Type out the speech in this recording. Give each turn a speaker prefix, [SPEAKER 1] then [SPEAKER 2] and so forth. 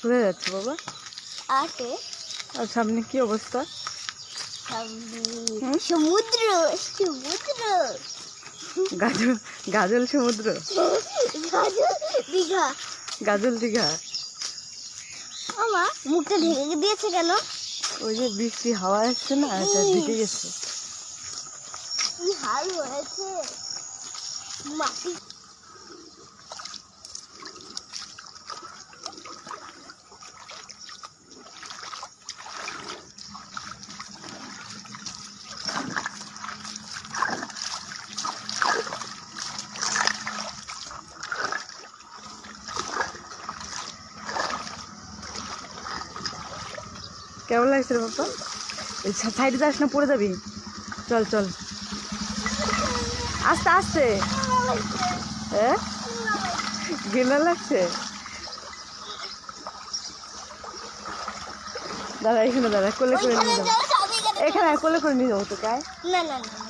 [SPEAKER 1] কোথায় যাচ্ছ বাবা।
[SPEAKER 2] আটে।
[SPEAKER 1] আর সামনে কি অবস্থা?
[SPEAKER 2] সমুদ্র সমুদ্র।
[SPEAKER 1] গাজল গাজল সমুদ্র।
[SPEAKER 2] গাজর দীঘা।
[SPEAKER 1] গাজল দীঘা।
[SPEAKER 2] আমা মুখটা ঢেকে দিয়েছে কেন?
[SPEAKER 1] ওই যে বৃষ্টি হাওয়া আসছে না এটা ঢেকে গেছে।
[SPEAKER 2] কি হাল হয়েছে? মাটি
[SPEAKER 1] কেমন লাগছে রে বাবা? সাইডে যাস না পড়ে যাবি। চল চল। আস্তে আস্তে। হ্যাঁ ঘৃণা লাগছে? দাদা এখানে দাদা কোলে করে নিয়ে যাব এখানে কোলে করে নিয়ে যাব তো কায়
[SPEAKER 2] না না না না।